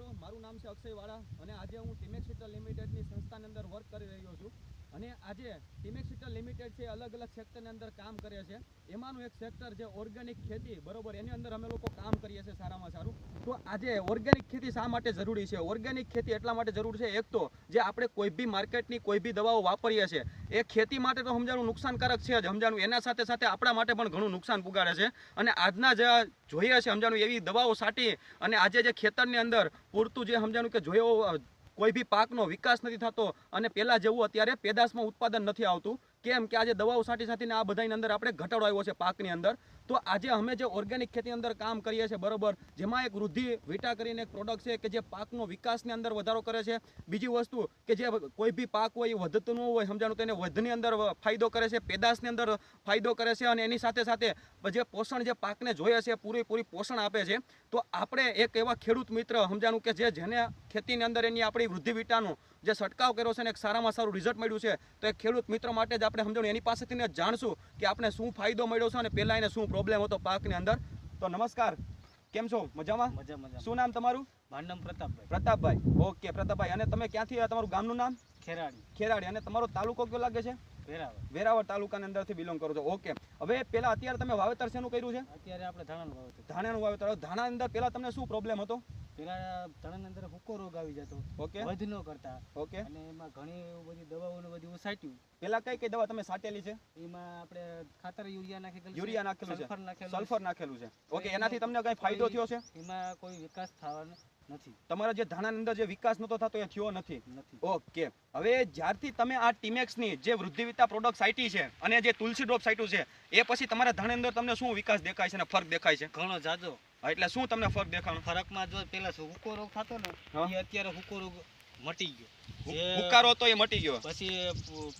મિત્રો, મારું નામ છે અક્ષય વાળા અને આજે હું સીટર લિમિટેડની સંસ્થાની અંદર વર્ક કરી રહ્યો છું. અને આજે ટીમેક્સ લિમિટેડ છે, અલગ અલગ સેક્ટરની અંદર કામ કરે છે. એમાંનું એક સેક્ટર છે ઓર્ગેનિક ખેતી, બરોબર, એની અંદર અમે લોકો કામ કરીએ છીએ સારામાં સારું. તો આજે ઓર્ગેનિક ખેતી શા માટે જરૂરી છે? ઓર્ગેનિક ખેતી એટલા માટે જરૂર છે, એક તો જે આપણે કોઈ બી માર્કેટની કોઈ બી દવાઓ વાપરીએ છીએ, એ ખેતી માટે તો સમજાણું નુકસાનકારક છે જ, સમજાણું એના સાથે સાથે આપણા માટે પણ ઘણું નુકસાન પુગાડે છે. અને આજના જે જોઈએ છે, સમજાણું એવી દવાઓ સાટી અને આજે જે ખેતરની અંદર પૂરતું જે સમજાણું કે જોયો કોઈ બી પાકનો વિકાસ નથી થતો અને પહેલાં જેવું અત્યારે પેદાશમાં ઉત્પાદન નથી આવતું. કેમ કે આજે દવાઓ સાટી સાટીને આ બધાની અંદર આપણે ઘટાડો આવ્યો છે પાકની અંદર. તો આજે અમે જે ઓર્ગેનિક ખેતી અંદર કામ કરીએ છીએ, બરોબર, જેમાં એક વૃદ્ધિ વિટા કરીને એક પ્રોડક્ટ છે કે જે પાકનો વિકાસની અંદર વધારો કરે છે. બીજી વસ્તુ કે જે કોઈ બી પાક હોય એ વધતું ન હોય, સમજાણું તેને વધની અંદર ફાયદો કરે છે, પેદાશની અંદર ફાયદો કરે છે અને એની સાથે સાથે જે પોષણ જે પાકને જોઈએ છે, પૂરેપૂરી પોષણ આપે છે. તો આપણે એક એવા ખેડૂત મિત્ર, સમજાણું કે જે જેને ખેતીની અંદર એની આપણી વૃદ્ધિ વિટાનું જે છંટકાવ કર્યો છે ને એક સારામાં સારું રિઝલ્ટ મળ્યું છે, તો એક ખેડૂત મિત્ર માટે જ આપણે સમજાણું એની પાસેથી જાણશું કે આપણે શું ફાયદો મળ્યો છે અને પહેલાં એને શું પ્રોબ્લેમ હતો પાકની અંદર. તો નમસ્કાર. કેમ છો? મજામાં? મજા મજા. શું નામ તમારું? મારું પ્રતાપભાઈ. પ્રતાપભાઈ. ઓકે પ્રતાપભાઈ. અને તમે ક્યાંથી તમારું ગામનું નામ? ખેરાડી. ખેરાડી. અને તમારો તાલુકો કયો લાગે છે? વેરાવળ. વેરાવળ તાલુકાની અંદરથી બિલોંગ કરો છો. ઓકે. હવે પેલા અત્યારે તમે વાવેતર શેનું કર્યું છે? અત્યારે આપણે ધાણાનું વાવેતર ધાણાનું વાવેતર. ધાણા અંદર પેલા તમને શું પ્રોબ્લેમ હતો? પેલા ધાણાની અંદર હુકો રોગ આવી જતો. ઓકે. વધ ન કરતા. ઓકે. અને એમાં ઘણી બધી દવાઓને બધું ઉસાટ્યું પેલા કઈ કઈ દવા તમે સાટેલી છે? એમાં આપણે ખાતર યુરિયા નાખેલું યુરિયા નાખેલું છે. સલ્ફર નાખેલું સલ્ફર નાખેલું છે. ઓકે એનાથી તમને કઈ ફાયદો થયો છે? એમાં કોઈ વિકાસ થવાનો નથી. તમારા જે ધાણાની અંદર જે વિકાસ નતો થતો એ થયો નથી. ઓકે. હવે જ્યારથી તમે આ ટીમેક્સની જે વૃદ્ધિવિતા પ્રોડક્ટ સાઇટી છે અને જે તુલસી ડ્રોપ સાઇટું છે એ પછી તમારા ધાણા અંદર તમને શું વિકાસ દેખાય છે અને ફરક દેખાય છે? ઘણો જાજો. એટલે શું તમને ફરક દેખાણો? ફરકમાં જો પેલા હુકો રોગ થતો ને એ અત્યારે હુકો રોગ મટી ગયો. હુકારો તો એ મટી ગયો. પછી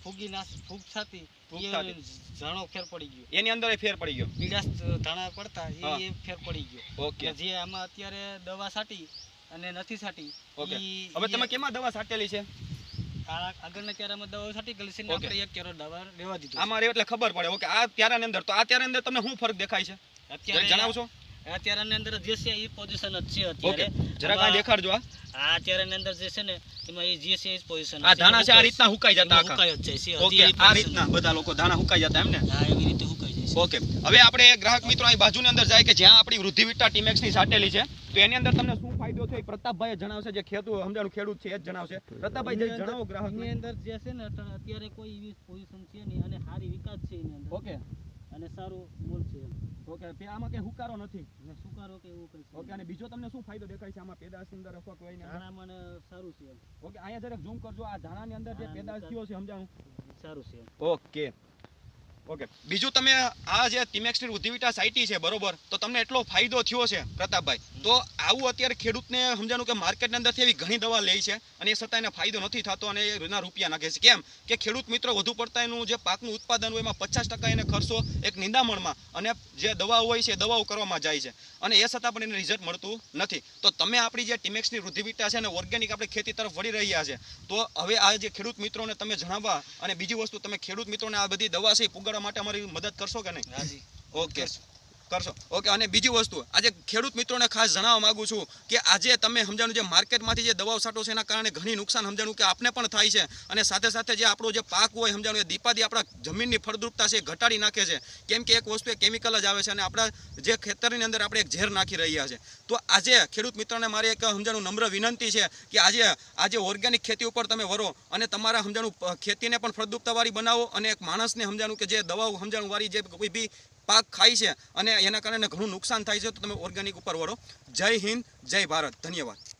ફૂગી નાશ ફૂગ થતી. ઘણો ફેર પડી ગયો. એની અંદર એ ફેર પડી ગયો. પીડાશ ધાણા પડતા એ ફેર પડી ગયો. ઓકે. જે આમાં અત્યારે દવા છાટી અને નથી છાટી ઓકે. હવે તમે કેમાં દવા સાટેલી છે? આગળના ક્યારામાં દવા છાંટી ગયેલી છે આપણે એક ક્યારો દવા લેવા દીધો આમાં એટલે ખબર પડે. ઓકે આ ત્યારાની અંદર તો આ અંદર તમને શું ફરક દેખાય છે? અત્યારે જણાવશો? અત્યારની અંદર જે છે એ પોઝિશન જ છે અત્યારે. જરા કાંઈ દેખાડજો આ આ અત્યારની અંદર જે છે ને એમાં એ જે છે એ પોઝિશન આ ધાણા છે આ રીતના હુકાઈ જતા આખા. હુકાઈ જ છે ઓકે આ રીતના બધા લોકો ધાણા હુકાઈ જતા એમ ને? હા એવી રીતે હુકાઈ જાય ઓકે હવે આપણે ગ્રાહક મિત્રો અહીં બાજુની અંદર જાય કે જ્યાં આપણી વૃદ્ધિ વિટા ટીમેક્સની સાટેલી છે તો એની અંદર તમને શું ફાયદો છે પ્રતાપભાઈ જણાવશે જે ખેતુ સમજાણું ખેડૂત છે એ જ જણાવશે. પ્રતાપભાઈ જણાવો ગ્રાહકની અંદર જે છે ને અત્યારે કોઈ એવી પોઝિશન છે નહીં અને સારી વિકાસ છે એની અંદર. ઓકે. અને સારું મૂળ છે ઓકે આમાં કઈ હુકારો નથી? સુકારો કે એવું કઈ ઓકે અને બીજો તમને શું ફાયદો દેખાય છે? આમાં પેદાશ અંદર અથવા કોઈની અંદર? ધાણામાં ને સારું છે. ઓકે અહીંયા જરાક ઝૂમ કરજો. આ ધાણાની અંદર જે પેદાશ થયો છે સમજાવું સારું છે ઓકે. ઓકે. બીજું તમે આ જે ટીમેક્સની રુધિવિટા સાઇટી છે, બરોબર? તો તમને એટલો ફાયદો થયો છે, પ્રતાપભાઈ. તો આવું અત્યારે ખેડૂતને સમજાણું કે માર્કેટની અંદરથી એવી ઘણી દવા લે છે અને એ છતાં એને ફાયદો નથી થતો અને એના રૂપિયા નાખે છે. કેમ કે ખેડૂત મિત્રો વધુ પડતા એનું જે પાકનું ઉત્પાદન હોય એમાં પચાસ ટકા એને ખર્ચો એક નિંદામણમાં અને જે દવાઓ હોય છે એ દવાઓ કરવામાં જાય છે. અને એ છતાં પણ એને રિઝલ્ટ મળતું નથી. તો તમે આપણી જે ટીમેક્સની રુધિવિટા છે અને ઓર્ગેનિક આપણે ખેતી તરફ વળી રહ્યા છે. તો હવે આ જે ખેડૂત મિત્રોને તમે જણાવવા અને બીજી વસ્તુ તમે ખેડૂત મિત્રોને આ બધી દવા છે પુગાડવા માટે અમારી મદદ કરશો કે નહીં? હાજી ઓકે. કરશો. ઓકે, અને બીજી વસ્તુ, આજે ખેડૂત મિત્રોને ખાસ જણાવવા માગું છું કે આજે તમે સમજાણું જે માર્કેટમાંથી જે દવાઓ છાંટો છે એના કારણે ઘણી નુકસાન સમજાણું કે આપને પણ થાય છે. અને સાથે સાથે જે આપણો જે પાક હોય સમજાણું એ દીપાદી આપણા જમીનની ફળદ્રુપતા છે ઘટાડી નાખે છે. કેમ કે એક વસ્તુ એ કેમિકલ જ આવે છે અને આપણા જે ખેતરની અંદર આપણે એક ઝેર નાખી રહ્યા છે. તો આજે ખેડૂત મિત્રોને મારી એક સમજાણું નમ્ર વિનંતી છે કે આજે આજે ઓર્ગેનિક ખેતી ઉપર તમે વરો અને તમારા સમજાણું ખેતીને પણ ફળદ્રુપતાવાળી બનાવો અને એક માણસને સમજાણું કે જે દવાઓ સમજાણું વાળી જે કોઈ બી પાક ખાય છે અને એના કારણે ઘણું નુકસાન થાય છે. તો તમે ઓર્ગેનિક ઉપર વળો. જય હિન્દ, જય ભારત. ધન્યવાદ.